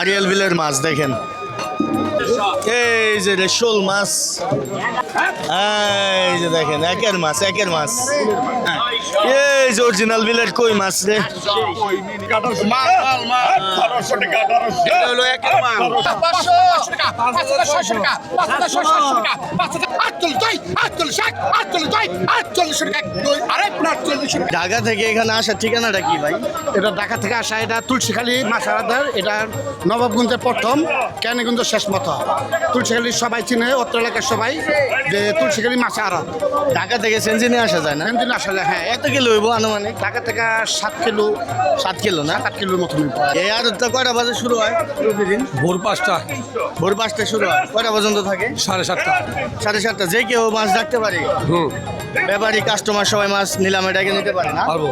Arial বিলের মাছ দেখেন। এই যে রে শোল মাছ। এই যে দেখেন একের মাছ একের মাছ। এই যে অরিজিনাল বিলের কই মাছ রে? হলো একের মাছ। আটচল্লিশ এক আটচল্লিশ দুই আটচল্লিশ টাকা দুই আরে আটচল্লিশ ঢাকা থেকে এখানে আসার ঠিকানাটা কি ভাই? এটা ঢাকা থেকে আসা এটা তুলসীখালী মাছারাদার এটা নবাবগঞ্জের প্রথম ক্যানিগঞ্জ শেষ মতো। তুলসীখালী সবাই চিনে অত্র এলাকার সবাই যে তুলসীখালী মাছ আড়ত। ঢাকা থেকে সেঞ্জিনে আসা যায় না? দিন আসলে হ্যাঁ এত কিলো হইব আনুমানিক? ঢাকা থেকে সাত কিলো সাত কিলো না? সাত কিলোর মতন হইব। এই আড়তটা কয়টা বাজে শুরু হয়? প্রতিদিন ভোর পাঁচটা। ভোর পাঁচটা শুরু হয়। কয়টা পর্যন্ত থাকে? সাড়ে সাতটা। সাড়ে সাতটা। যে কেউ মাছ রাখতে পারি? হুম। ব্যাপারী কাস্টমার সবাই মাছ নিলামে ডেকে নিতে পারে না। পারব।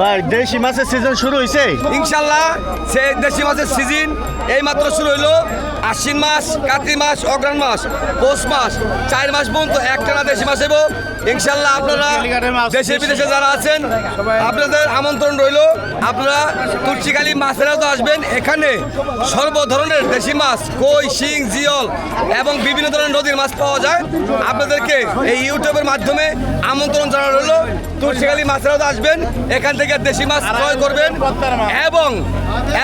ভাই দেশি মাছের সিজন শুরু হয়েছে ইনশাল্লাহ সে দেশি মাছের সিজন এই মাত্র শুরু হইল। আশ্বিন মাস কার্তিক মাস অগ্রাণ মাস পৌষ মাস চার মাস পর্যন্ত একটানা দেশি মাছ এবো ইনশাল্লাহ আপনারা দেশে বিদেশে যারা আছেন আপনাদের আমন্ত্রণ রইল। আপনারা তুলসীকালী মাছেরা তো আসবেন। এখানে সর্ব ধরনের দেশি মাছ কই শিং জিয়ল এবং বিভিন্ন ধরনের নদীর মাছ পাওয়া যায়। আপনাদেরকে এই ইউটিউবের মাধ্যমে আমন্ত্রণ জানানো হলো তুলসীকালী মাছেরাও আসবেন এখান থেকে দেশি মাছ ক্রয় করবেন এবং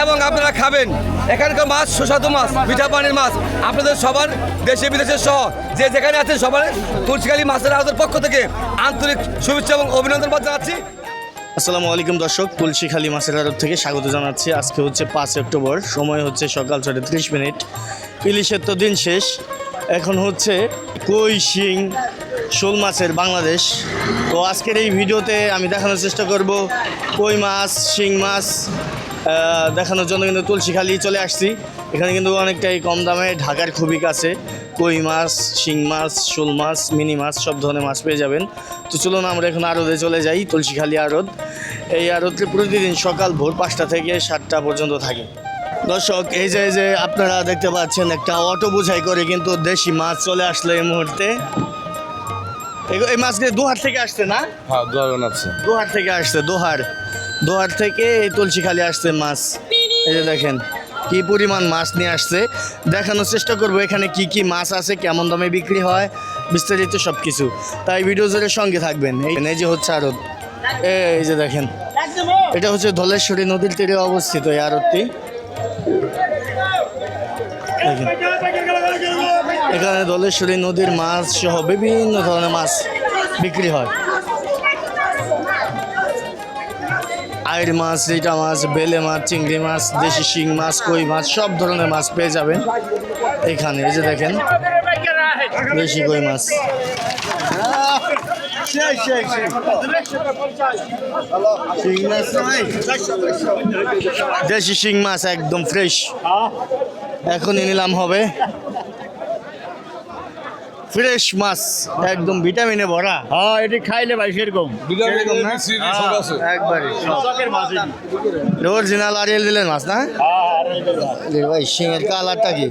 এবং আপনারা খাবেন। এখানকার মাছ সুস্বাদু মাছ মিঠা পানির মাছ। আপনাদের সবার দেশে বিদেশে সহ যে যেখানে আছেন সবার তুলসীকালী মাছের আওতার পক্ষ থেকে আন্তরিক শুভেচ্ছা এবং অভিনন্দন জানাচ্ছি। আসসালামু আলাইকুম দর্শক তুলসীখালী মাছের আড়ত থেকে স্বাগত জানাচ্ছি। আজকে হচ্ছে পাঁচ অক্টোবর সময় হচ্ছে সকাল ছটা ত্রিশ মিনিট। ইলিশের তো দিন শেষ এখন হচ্ছে কই শিং শোল মাছের বাংলাদেশ। তো আজকের এই ভিডিওতে আমি দেখানোর চেষ্টা করব কই মাছ, শিং মাছ দেখানোর জন্য কিন্তু তুলসীখালী চলে আসছি। এখানে কিন্তু অনেকটাই কম দামে ঢাকার খুবই কাছে কই মাছ, শিং মাছ, শোল মাছ, মিনি মাছ, সব ধরনের মাছ পেয়ে যাবেন। তো চলুন আমরা এখন আড়তে চলে যাই, তুলসীখালী আড়ত। এই আড়তে প্রতিদিন সকাল ভোর পাঁচটা থেকে সাতটা পর্যন্ত থাকে। দর্শক, এই যে যে আপনারা দেখতে পাচ্ছেন একটা অটো বোঝাই করে কিন্তু দেশি মাছ চলে আসলো এই মুহূর্তে। এই মাছগুলো দুহার থেকে আসছে না? হ্যাঁ দোয়ান আছে। দোহার থেকে আসছে দোহার। দোহার থেকে এই তুলসীখালি আসছে মাছ। এই যে দেখেন কি পরিমাণ মাছ নিয়ে আসছে। দেখানোর চেষ্টা করব এখানে কি কি মাছ আছে কেমন দামে বিক্রি হয় বিস্তারিত সব কিছু তাই ভিডিও জোরে সঙ্গে থাকবেন। এই যে হচ্ছে আড়ত। এই যে দেখেন এটা হচ্ছে ধলেশ্বরী নদীর তীরে অবস্থিত এই আরতটি দেখেন। এখানে দলেশ্বরী নদীর মাছ সহ বিভিন্ন ধরনের মাছ বিক্রি হয়। আইর মাছ রিটা মাছ বেলে মাছ চিংড়ি মাছ দেশি শিং মাছ কই মাছ সব ধরনের মাছ পেয়ে যাবেন এখানে। এই যে দেখেন দেশি কই মাছ? দেশি শিং মাছ একদম ফ্রেশ এখনই নিলাম হবে। ফ্রেশ মাছ একদম ভিটামিনে ভরা। হ্যাঁ এটি খাইলে ভাই সেরকম। হ্যাঁ, একবারে। অরিজিনাল আরিয়েল দিলেন মাছ না? ভাই শিঙের কালারটা কি?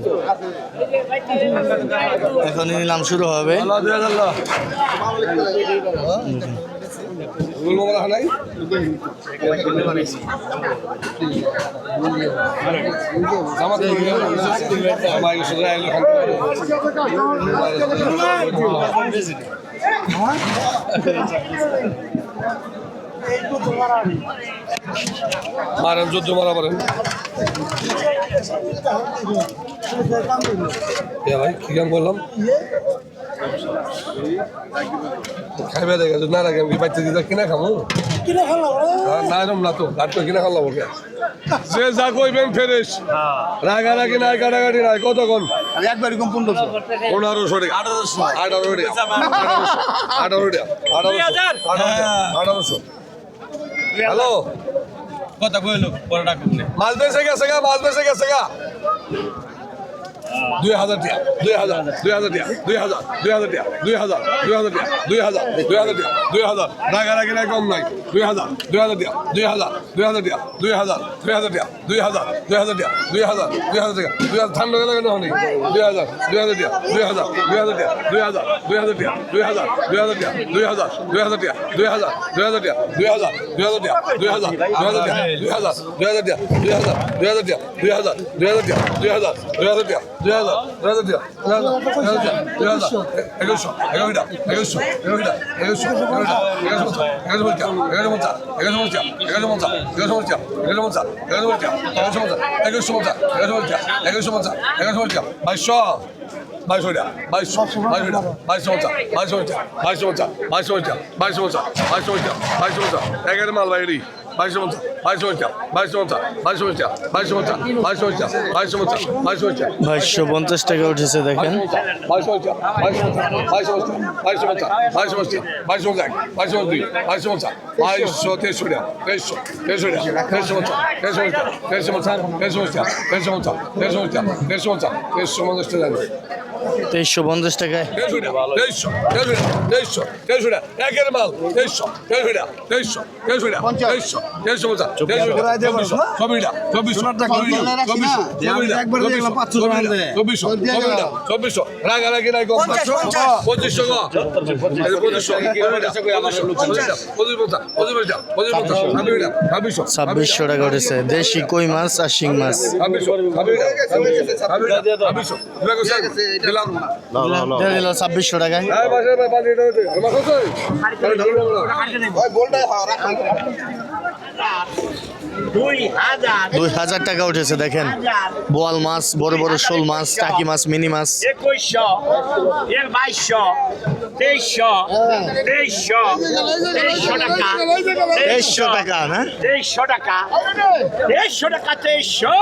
এখন নিলাম শুরু হবে। মারেন যুদ্ধ মারা পারেন ভাই কি কাম করলাম খাইবে দেখে না রাখে আমি বাচ্চা দিদা কিনা খামো? হ্যাঁ, না এরম না তো গাড়ি তো কিনা খাল্লাম ওকে যে যা কইবেন ফেরেস রাগারাগি নাই কাটাকাটি নাই কতক্ষণ একবার এরকম পনেরোশো পনেরোশো টাকা আঠারোশো আঠারো টাকা। আঠারোশো আঠারো টাকা। আঠারোশো আঠারোশো হ্যালো কথা কইলো পরে ডাকুন মাছ বেঁচে গেছে গা মাছ বেঁচে গেছে গা দুই হাজার টিয়া দুই হাজার দুই হাজার টিয়া দুই হাজার দুই হাজার টিয়া দুই হাজার দুই হাজার টিয়া দুই হাজার দুই হাজার টিয়া দুই হাজার রাগারাগি নাই কম নাই দুই হাজার দুই হাজার টিয়া দুই হাজার দুই হাজার টিয়া দুই হাজার দুই হাজার টিয়া দুই হাজার দুই হাজার টিয়া দুই হাজার দুই হাজার টিয়া দুই হাজার ঠান্ডা গেলে কেন হনি দুই হাজার দুই হাজার টিয়া দুই হাজার দুই হাজার টিয়া দুই হাজার দুই হাজার টিয়া দুই হাজার দুই হাজার টিয়া দুই হাজার দুই হাজার টিয়া দুই হাজার দুই হাজার টিয়া দুই হাজার দুই হাজার টিয়া দুই হাজার দুই হাজার টিয়া দুই হাজার দুই হাজার টিয়া দুই হাজার দুই হাজার টিয়া দুই হাজার দুই হাজার টিয়া দুই হাজার দুই হাজার টিয়া দুই হাজার দুই হাজার দুই হাজার দুই হাজার হাজার একুশশো এগারোটা একুশশো এগারোটা একুশশো এগারোটা এগারোশো পঞ্চাশ এগারোশো পঞ্চাশ এগারোশো পঞ্চাশ এগারোশো পঞ্চাশ এগারোশো পঞ্চাশ এগারোশো পঞ্চাশ এগারোশো পঞ্চাশ এগারোশো পঞ্চাশ এগারোশো পঞ্চাশ এগারোশো পঞ্চাশ এগারোশো পঞ্চাশ বাইশশো বাইশ ওইটা বাইশ বাইশ ওইটা বাইশ পঞ্চাশ বাইশ পঞ্চাশ বাইশ পঞ্চাশ বাইশ পঞ্চাশ বাইশ পঞ্চাশ বাইশ পঞ্চাশ বাইশ পঞ্চাশ এগারো মাল বাইরি বাইশ পঞ্চাশ বাইশ পঞ্চাশ বাইশ পঞ্চাশ বাইশ পঞ্চাশ বাইশ পঞ্চাশ বাইশ পঞ্চাশ বাইশ পঞ্চাশ বাইশ পঞ্চাশ বাইশশো পঞ্চাশ টাকা উঠেছে দেখেন বাইশ পঞ্চাশ বাইশ পঞ্চাশ বাইশ পঞ্চাশ বাইশ পঞ্চাশ বাইশ পঞ্চাশ বাইশ পঞ্চাশ বাইশ পঞ্চাশ দুই বাইশ পঞ্চাশ বাইশশো তেইশশো টাকা তেইশশো তেইশশো টাকা তেইশশো পঞ্চাশ তেইশশো পঞ্চাশ তেইশশো পঞ্চাশ তেইশশো পঞ্চাশ তেইশশো পঞ্চাশ তেইশশো পঞ্চাশ তেইশশো পঞ্চাশ তেইশশো পঞ্চাশ টাকা তেইশশো পঞ্চাশ টাকায় তেইশশো টাকা তেইশশো তেইশশো টাকা তেইশশো তেইশশো টাকা একের মাল তেইশশো তেইশশো টাকা তেইশশো তেইশশো টাকা তেইশশো রাগি ছাব্বিশশো। টাকা উঠেছে। দেশি কই মাছ আর শিং মাছ? ছাব্বিশশো রাত দুই হাজার। টাকা উঠেছে দেখেন। বোয়াল মাছ বড় বড় শোল মাছ টাকি মাছ মিনি মাছ। একুশশো এর বাইশশো তেইশশো তেইশশো তেইশশো টাকা তেইশশো টাকা না? তেইশশো টাকা তেইশশো টাকা তেইশশো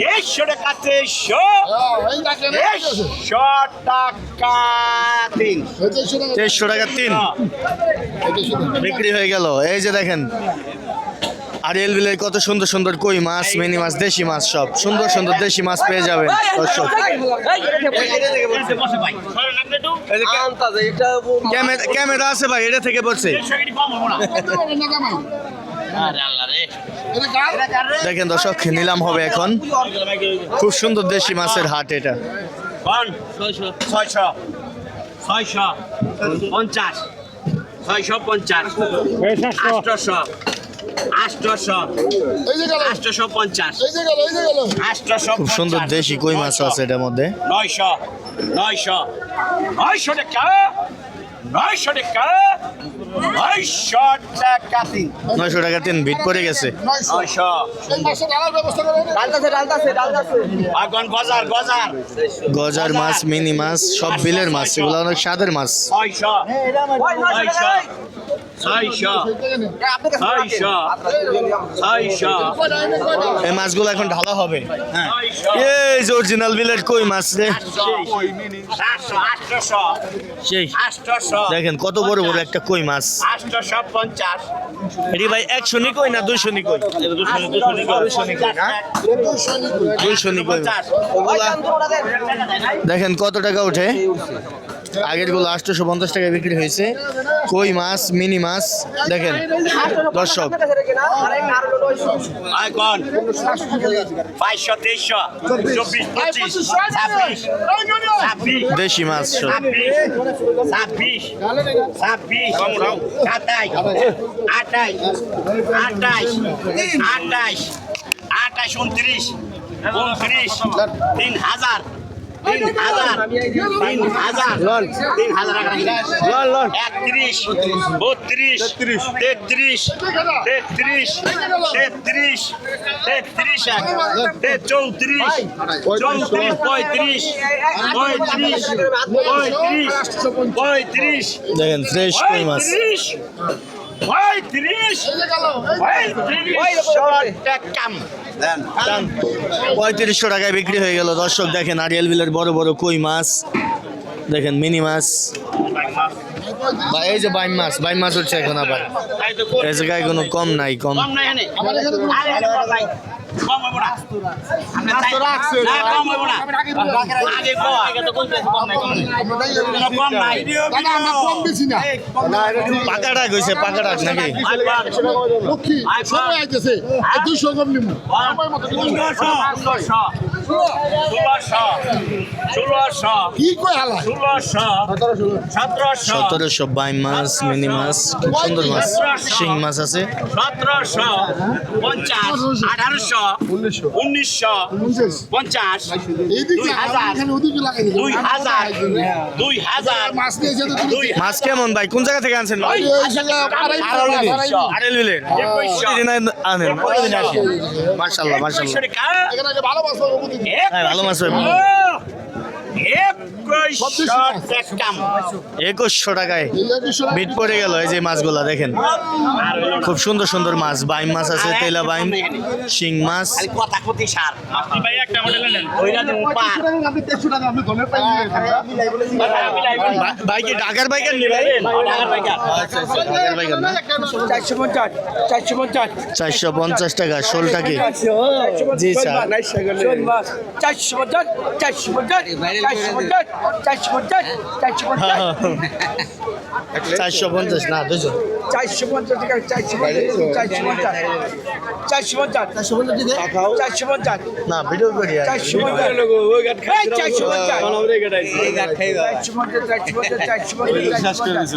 তেইশশো টাকা তেইশশো তেইশশো টাকা তিন। তেইশশো টাকা তিন। বিক্রি হয়ে গেল। এই যে দেখেন আরিয়াল বিলের কত সুন্দর সুন্দর কই মাছ মিনি মাছ দেশি মাছ সব। সুন্দর সুন্দর দেশি মাছ পেয়ে যাবেন দর্শক। ক্যামেরা ক্যামেরা আছে ভাই এটা থেকে বলছে। দেখেন দর্শক নিলাম হবে এখন। খুব সুন্দর দেশি মাছের হাট এটা। কন ছয়শো ছয়শো পঞ্চাশ ছয়শো পঞ্চাশ খুব সুন্দর দেশি কই মাছ আছে এটার মধ্যে। নয়শো। নয়শো। নয়শো টাকা। নয়শো টাকা। নয়শো টাকা তিন। নয়শো টাকা তিন ভিট পড়ে গেছে। গজার মাছ মিনি মাছ সব বিলের মাছ এগুলো অনেক স্বাদের মাছ। এই মাছগুলো এখন ঢালা হবে। হ্যাঁ এই যে অরিজিনাল বিলের কই মাছ রে? সেই। দেখেন কত বড় বড় একটা কই মাছ। এটি ভাই একশো নি কই না? দুইশো নি কই। দুইশো নি কই। দেখেন কত টাকা ওঠে? আগেরগুলো আটশোশো পঞ্চাশ টাকায় বিক্রি হয়েছে। কই মাছ মিনি মাছ দেখেন দর্শক। দেশি মাছ আটাইশ আটাইশ উনত্রিশ উনত্রিশ তিন হাজার একত্রিশ বত্রিশ তেত্রিশ। তেত্রিশ তেত্রিশ তেত্রিশ চৌত্রিশ চৌত্রিশ পঁয়ত্রিশ পঁয়ত্রিশ পঁয়ত্রিশ পঁয়ত্রিশ দেখেন ফ্রেশ পঁয়ত্রিশ পঁয়ত্রিশ পঁয়ত্রিশ শর্ট কাম। পঁয়ত্রিশশো টাকায় বিক্রি হয়ে গেল। দর্শক দেখেন, আরিয়াল বিলের বড় বড় কই মাছ? দেখেন, মিনি মাছ। এই যে মাছ মাছ হচ্ছে এখন আবার। এই জায়গায় কোনো কম নাই, কম। সতেরোশো। বাই মাস মিনি মাছ খুব সুন্দর মাছ। শিং মাছ আছে। সতেরোশো পঞ্চাশ আঠারোশো উনিশশো। কেমন ভাই? কোন জায়গা থেকে আনছেন আনেন ভালো ভালো মাছ একুশশো টাকায় বিট পড়ে গেল এই যে মাছগুলা দেখেন। খুব সুন্দর সুন্দর মাছ বাইম মাছ আছে তেলা বাইম শিং মাছ। ভাই ঢাকার বাইকার নি ভাই? আচ্ছা, আচ্ছা, চারশো পঞ্চাশ টাকা ষোলটা কি? জি স্যার। চারশো পঞ্চাশ চারশো পঞ্চাশ। চারশো পঞ্চাশ না দুজন চারশো পঞ্চাশ টাকা চারশো পঞ্চাশ চারশো পঞ্চাশ। চারশো পঞ্চাশ। চারশো পঞ্চাশ না ভিডিও করি চারশো পঞ্চাশ। চারশো পঞ্চাশ। চারশো পঞ্চাশ চারশো পঞ্চাশ চারশো পঞ্চাশ।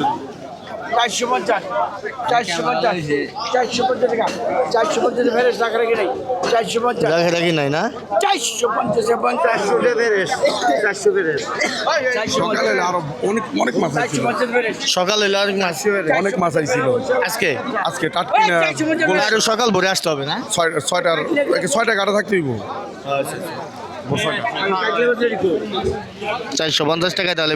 চারশো পঞ্চাশ চারশো পঞ্চাশ চারশো পঞ্চাশ টাকা চারশো পঞ্চাশ ফেরেস টাকা রেখে নেই চারশো পঞ্চাশ। রাখি রাখি নাই না? চারশো পঞ্চাশে পঞ্চাশ চারশো ফেরেস সকালে আরও অনেক অনেক মাছ চারশো সকাল মাছ। অনেক মাছ আইছিল। আজকে? আজকে টাটকিনা আরও সকাল ভোরে আসতে হবে না? ছয় ছয়টার ছয়টা কাটা থাকতে হইব। চারশো পঞ্চাশ টাকায় তাহলে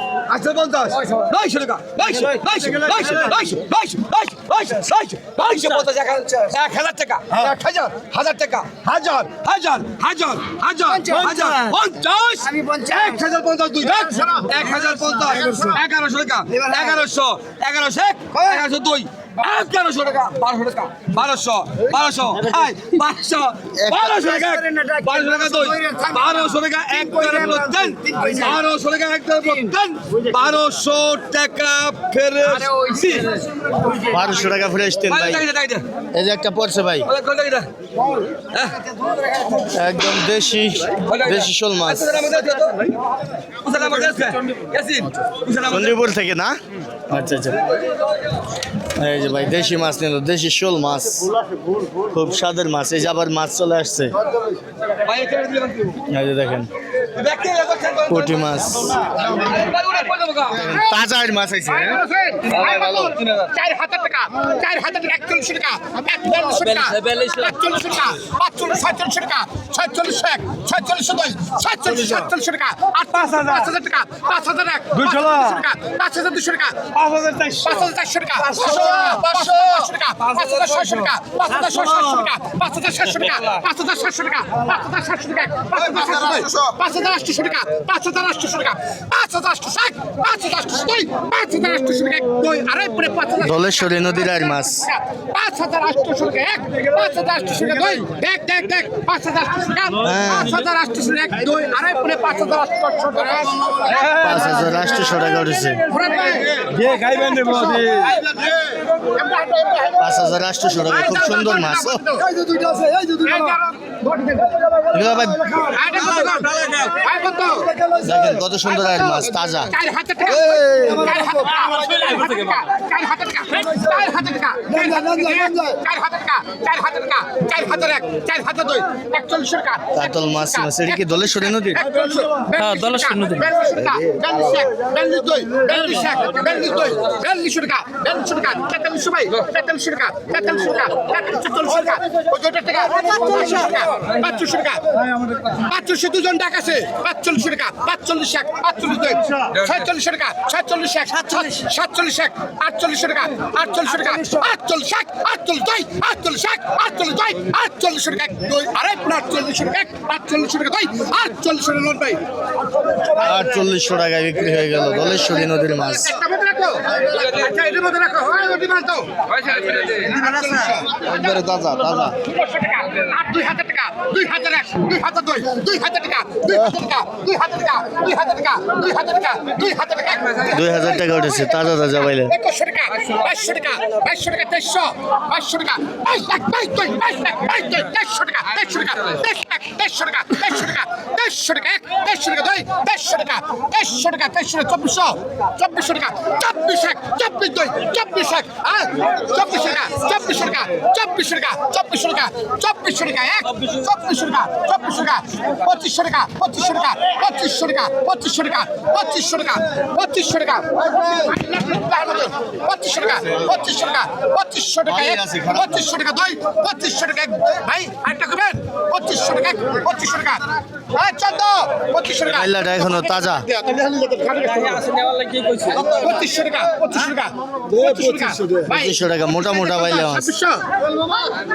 আটশো পঞ্চাশ। নয়শো। টাকা। নয়শো নয়শো। নয়শো নয়শো। নয়শো নয়শো নয়শো নয়শো পঞ্চাশ এক হাজার টাকা। এক হাজার হাজার টাকা। হাজার। হাজার হাজার হাজার হাজার পঞ্চাশ। এক হাজার পঞ্চাশ দুই এক হাজার পঞ্চাশ এগারোশো। টাকা। এগারোশো এগারোশো এক এগারোশো দুই। এগারোশো টাকা? বারোশো টাকা। বারোশো বারোশো বারোশো বারোশো টাকা এক, বারোশো টাকা দুই বারোশো টাকা এক দেন বারোশো টাকা এক দেন বারোশো টাকা ফেরে বারোশো টাকা ফ্রেশ তেল ভাই। এই যে একটা পড়ছে ভাই। একদম দেশি দেশি শোল মাছ। চন্দ্রপুর থেকে না? আচ্ছা আচ্ছা। এই যে ভাই, দেশি মাছ নিল, দেশি শোল মাছ। খুব স্বাদের মাছ, এই যে আবার মাছ চলে আসছে। দেখেন। পুঁটি মাছ তাজা মাছ আছে চার হাজার টাকা চার হাজার টাকা পাঁচচল্লিশ এক ছয়চল্লিশ দুই ছয়চল্লিশ সাতচল্লিশ টাকা আট পাঁচ হাজার পাঁচ হাজার টাকা পাঁচ হাজার এক দুশো টাকা পাঁচ হাজার দুশো টাকা পাঁচ হাজার পাঁচ হাজার চারশো টাকা পাঁচশো পাঁচশো টাকা পাঁচ হাজার ছয়শো টাকা পাঁচ হাজার ছয়শো টাকা পাঁচ হাজার সাতশো টাকা পাঁচ হাজার সাতশো টাকা পাঁচ হাজার সাতশো টাকা পাঁচ হাজার সাতশো পাঁচ হাজার আটশো টাকা পাঁচ হাজার আটশো টাকা পাঁচ হাজার আটশো এক পাঁচ হাজার আটশো দুই পাঁচ হাজার আটশো টাকা দুই আড়াই পরে পাঁচ হাজার দলেশ্বরী নদীর আর মাছ পাঁচ হাজার আটশো টাকা এক পাঁচ হাজার আটশো টাকা দুই দেখ দেখ দেখ পাঁচ হাজার আটশো টাকা পাঁচ হাজার আটশো টাকা এক দুই আড়াই পরে পাঁচ হাজার আটশো টাকা পাঁচ হাজার আটশোশো টাকা উঠেছে পাঁচ হাজার আটশোশো টাকা খুব সুন্দর মাছ ভাই দেখেন কত সুন্দর আয়ের মাছ তাজা কাতল মাছ মাছ এটা কি দলেশ্বরী নদীর হ্যাঁ দলেশ্বরী নদীর পাঁচশো দুজন ডাক আছে পাঁচচল্লিশ টাকা পাঁচচল্লিশ এক পাঁচচল্লিশ দুই ছয়চল্লিশ টাকা ছয়চল্লিশ এক সাতচল্লিশ সাতচল্লিশ এক আটচল্লিশ টাকা আটচল্লিশ টাকা আটচল্লিশ এক আটচল্লিশ দুই আটচল্লিশ এক আটচল্লিশ দুই আটচল্লিশ টাকা এক দুই আরে আটচল্লিশ টাকা এক আটচল্লিশ টাকা দুই আটচল্লিশ টাকা লোন ভাই আটচল্লিশশো টাকায় বিক্রি হয়ে গেল দলেশ্বরী নদীর মাছ। রাখো। আচ্ছা এটার মধ্যে রাখো। হয় একবারে তাজা তাজা। দুই হাজার এক দুই হাজার দুই দুই হাজার টাকা দুই হাজার টাকা দুই হাজার টাকা দুই হাজার টাকা দুই হাজার টাকা দুই হাজার টাকা উঠেছে তাজা তাজা পাইলে একশো টাকা বাইশশো টাকা বাইশশো টাকা তেইশশো বাইশশো টাকা বাইশ লাখ বাইশ দুই বাইশ লাখ বাইশ দুই তেইশশো টাকা তেইশশো টাকা তেইশশো টাকা তেইশশো টাকা তেইশশো টাকা এক তেইশশো টাকা দুই তেইশশো টাকা তেইশশো টাকা তেইশশো টাকা চব্বিশশো চব্বিশশো টাকা চব্বিশ এক চব্বিশ দুই চব্বিশ এক চব্বিশ টাকা চব্বিশশো টাকা চব্বিশশো টাকা চব্বিশশো টাকা চব্বিশশো টাকা এক চব্বিশশো টাকা চব্বিশশো টাকা পঁচিশশো টাকা পঁচিশশো টাকা পঁচিশশো টাকা পঁচিশশো টাকা পঁচিশশো টাকা পঁচিশশো টাকা পঁচিশশো টাকা পঁচিশশো টাকা পঁচিশশো টাকা এক পঁচিশশো টাকা দুই পঁচিশশো টাকা এক ভাই আরেকটা করবেন পঁচিশশো টাকা পঁচিশশো টাকা। হ্যাঁ চন্দ্র পঁচিশশো টাকা। পাইলাটা এখনও তাজা। পঁচিশশো টাকা পঁচিশশো টাকা পঁচিশশো টাকা। টাকা। মোটা মোটা পাইলে ছাব্বিশশো।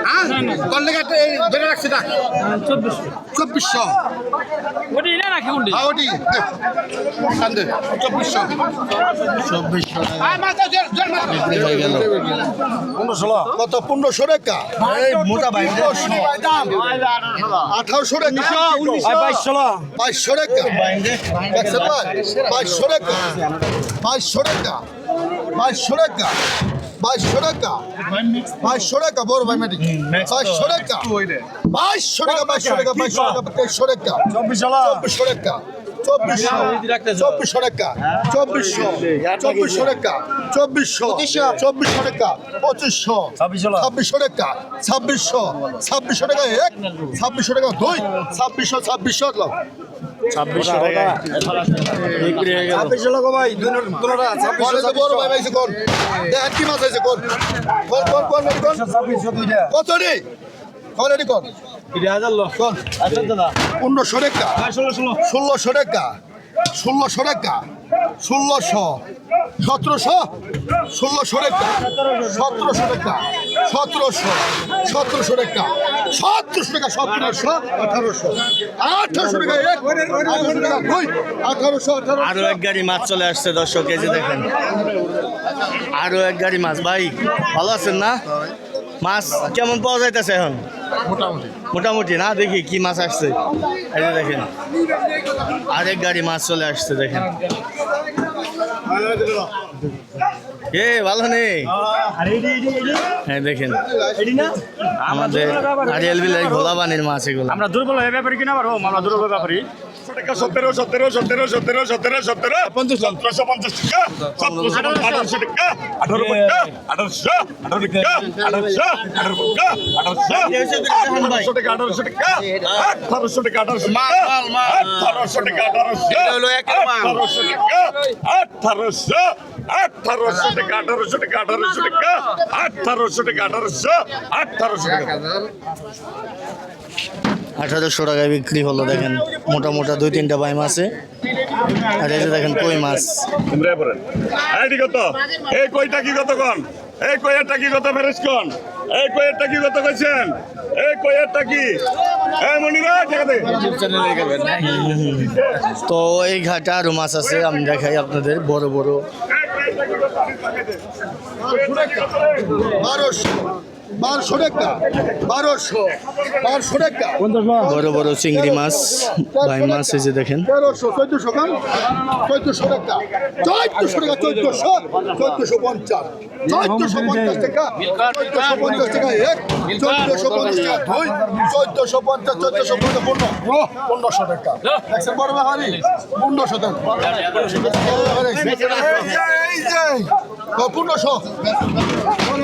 হ্যাঁ তোর লেগে ধরে রাখছি না চব্বিশশো। রাখি উন্ডি হ্যাঁ ওটি দে চব্বিশশো। চব্বিশশো হয়ে গেল। পনেরোশো কত? পনেরোশো টাকা। মোটা ভাই। আঠারোশো বাইশশো টাকা। বাইশশো টাকা বড় ভাই মেডিক বাইশশো টাকা। বাইশশো টাকা বাইশশো টাকা বাইশশো টাকা তেইশশো টাকা চব্বিশশো টাকা। চব্বিশশো চব্বিশশো টাকা চব্বিশশো চব্বিশশো টাকা চব্বিশশো চব্বিশশো টাকা পঁচিশশো ছাব্বিশশো টাকা ছাব্বিশশো ছাব্বিশশো টাকা এক ছাব্বিশশো টাকা দুই ছাব্বিশশো ছাব্বিশশো ছাব্বিশশো টাকা। বিক্রি হয়ে গেল। কোন আছে বড় ভাই ভাইছে কোন? দেখেন কি মাছ আছে কোন? কোন কোন কোন কোন? কত রে? কোন? রেডি কোন? কোন পনেরোশো টাকা ষোলোশো টাকা ষোলোশো টাকা ষোলোশো। সতেরোশো? ষোলোশো টাকা সতেরোশো টাকা সতেরোশো। সতেরোশো টাকা সতেরোশো টাকা সতেরোশো আঠারোশো। আঠারোশো টাকা আঠারোশো আঠারো আরও এক গাড়ি মাছ চলে আসছে দর্শক যে দেখেন। আরও এক গাড়ি মাছ। ভাই ভালো আছেন না? মাছ কেমন পাওয়া যাইতেছে এখন? মোটামুটি। মোটামুটি না? দেখি কি মাছ আসছে। এই যে দেখেন আরেক গাড়ি মাছ চলে আসছে দেখেন। এ ভালো নেই হ্যাঁ দেখেন। আমাদের আরিয়াল বিলাই ঘোলা বানির মাছ এগুলো। আমরা দুর্বল হয়ে ব্যাপারি কিনা পারব আমরা দুর্বল ব্যাপারি। সতেরো সতেরো সতেরো সতেরো সতেরো সতেরো সতেরোশো পঞ্চাশ টাকা সতেরোশো আঠারোশো। টাকা আঠারো টাকা আঠারোশো আঠারো টাকা আঠারোশো আঠারো টাকা আঠারোশো আঠারোশো টাকা আঠারোশো টাকা আঠারোশো টাকা আঠারোশো টাকা আঠারোশো টাকা আঠারোশো আঠারোশো টাকা আঠারোশো টাকা আঠারোশো টাকা আঠারোশো টাকা আঠারোশো আঠারোশো টাকা। আঠারোশো টাকায় বিক্রি হলো দেখেন মোটা মোটা দুই তিনটা বাইম আছে। আর এই যে দেখেন কই মাছ? কত? এই কইটা কি কত কোন? এই কইয়ারটা কি কত ফেরেস কোন? এই কইয়ারটা কি কত কইছেন? এই কইয়ারটা কি এই মনিরা তো এই ঘাটে আরও মাছ আছে আমি দেখাই আপনাদের বড় বড়। বারোশো বারোশো টাকা বারোশো বারোশো টাকা। বড় বড় চিংড়ি মাছ ভাই মাছ এই যে দেখেন। তেরোশো চোদ্দশো খান চোদ্দশো টাকা। চোদ্দশো টাকা চোদ্দশো চোদ্দশো পঞ্চাশ। চোদ্দশো পঞ্চাশ টাকা চোদ্দশো পঞ্চাশ টাকা এক চোদ্দশো পঞ্চাশ টাকা দুই চোদ্দশো পঞ্চাশ চোদ্দশো পঞ্চাশ পনেরো। পনেরোশো টাকা। দেখছেন বড় ব্যাপারি পনেরোশো টাকা। পনেরোশো।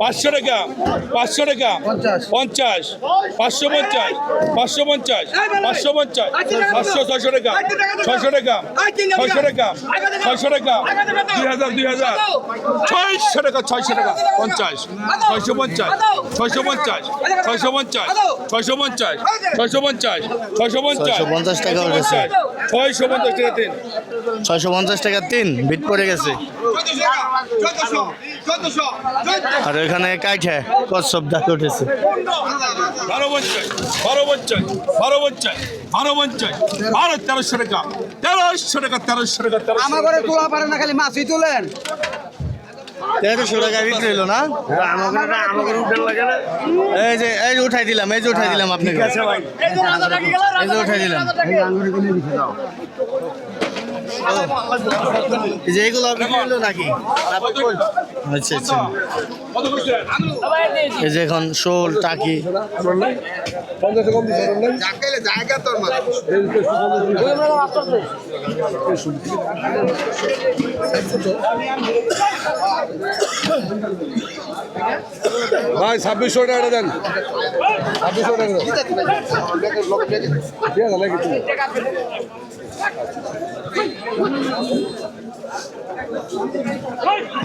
পাঁচশো টাকা পাঁচশো টাকা পঞ্চাশ পাঁচশো পঞ্চাশ পাঁচশো পঞ্চাশ পাঁচশো পঞ্চাশ পাঁচশো ছয়শো টাকা ছয়শো টাকা ছয়শো টাকা ছয়শো টাকা দুই হাজার দুই হাজার ছয়শো টাকা ছয়শো টাকা পঞ্চাশ ছয়শো পঞ্চাশ ছয়শো পঞ্চাশ ছয়শো পঞ্চাশ ছয়শো পঞ্চাশ ছয়শো পঞ্চাশ ছয়শো পঞ্চাশ পঞ্চাশ টাকা। ছয়শো পঞ্চাশ টাকা তিন ছয়শো পঞ্চাশ টাকা তিন বিট পড়ে গেছে আর এখানে কাইঠে কচ্ছপ দাগ উঠেছে। বারো পঞ্চাশ বারো পঞ্চাশ বারো পঞ্চাশ বারো পঞ্চাশ বারো তেরোশো টাকা তেরোশো টাকা তেরোশো টাকা তেরোশো আমার ঘরে তোলা পারে না খালি মাছই তোলেন। তেরোশো টাকা বিক্রি হলো না? এই যে এই যে উঠাই দিলাম এই যে উঠাই দিলাম আপনাকে। এই যে উঠাই দিলাম। এই যে এগুলো বিক্রি নাকি? আচ্ছা আচ্ছা। এই যে এখন শোল টাকি। ভাই ছাব্বিশশো টাকা দেন। ছাব্বিশশো টাকা।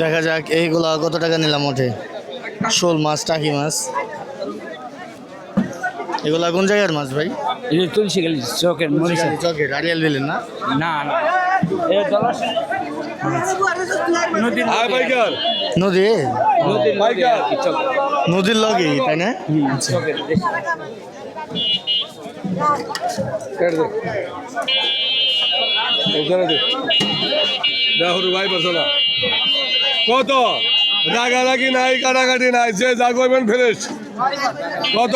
দেখা যাক এইগুলা কত টাকা নিলাম ওঠে? শোল মাছ টাকি মাছ। এগুলা কোন জায়গার মাছ ভাই? এগুলো তুলসী গেলি চকের মরিচা। চকের না? না না। এটা জলাশ নদী? নদীর লগে তাই না? আচ্ছা। কত? রাগারাগি নাই কাটাকাটি নাই যে যা করবেন ফেরেস। কত?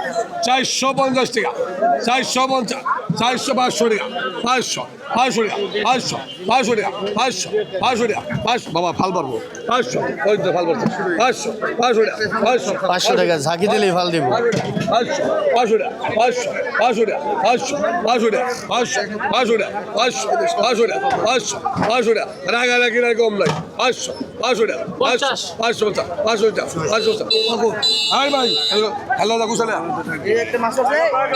চারশো পঞ্চাশ টাকা চারশো পঞ্চাশ চারশো পাঁচশো টাকা পাঁচশো পাঁচশো টাকা পাঁচশো পাঁচশো টাকা পাঁচশো পাঁচশো টাকা পাঁচশো বাবা ফাল পারব পাঁচশো ওই তো ফাল পারব পাঁচশো পাঁচশো টাকা পাঁচশো পাঁচশো টাকা ঝাঁকি দিলেই ফাল দিব পাঁচশো পাঁচশো টাকা পাঁচশো পাঁচশো টাকা পাঁচশো পাঁচশো টাকা পাঁচশো পাঁচশো টাকা পাঁচশো পাঁচশো টাকা পাঁচশো পাঁচশো টাকা রাগারাগি না কম নাই পাঁচশো পাঁচশো টাকা পাঁচশো টাকা পাঁচশো টাকা পাঁচশো টাকা হাই ভাই হ্যালো হ্যালো দা কুশলে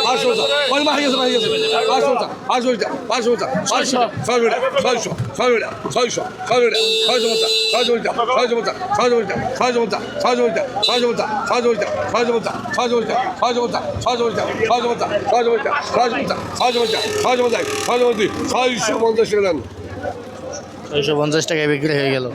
পাঁচশো টাকা ওই মাহি গেছে মাহি গেছে পাঁচশো টাকা পাঁচশো টাকা পাঁচশো টাকা পাঁচশো ছয়শো টাকা ছয়শো ছয়শো টাকা ছয়শো ছয়শো টাকা ছয়শো পঞ্চাশ ছয়শো পঞ্চাশ ছয়শো পঞ্চাশ ছয়শো পঞ্চাশ ছয়শো পঞ্চাশ ছয়শো পঞ্চাশ ছয়শো পঞ্চাশ ছয়শো পঞ্চাশ ছয়শো পঞ্চাশ ছয়শো পঞ্চাশ ছয়শো পঞ্চাশ ছয়শো পঞ্চাশ ছয়শো পঞ্চাশ ছয়শো পঞ্চাশ ছয়শো পঞ্চাশ ছয়শো পঞ্চাশ ছয়শো পঞ্চাশ ছয়শো পঞ্চাশ ছয়শো পঞ্চাশ টাকা দেন ছয়শো পঞ্চাশ টাকায় বিক্রি হয়ে গেল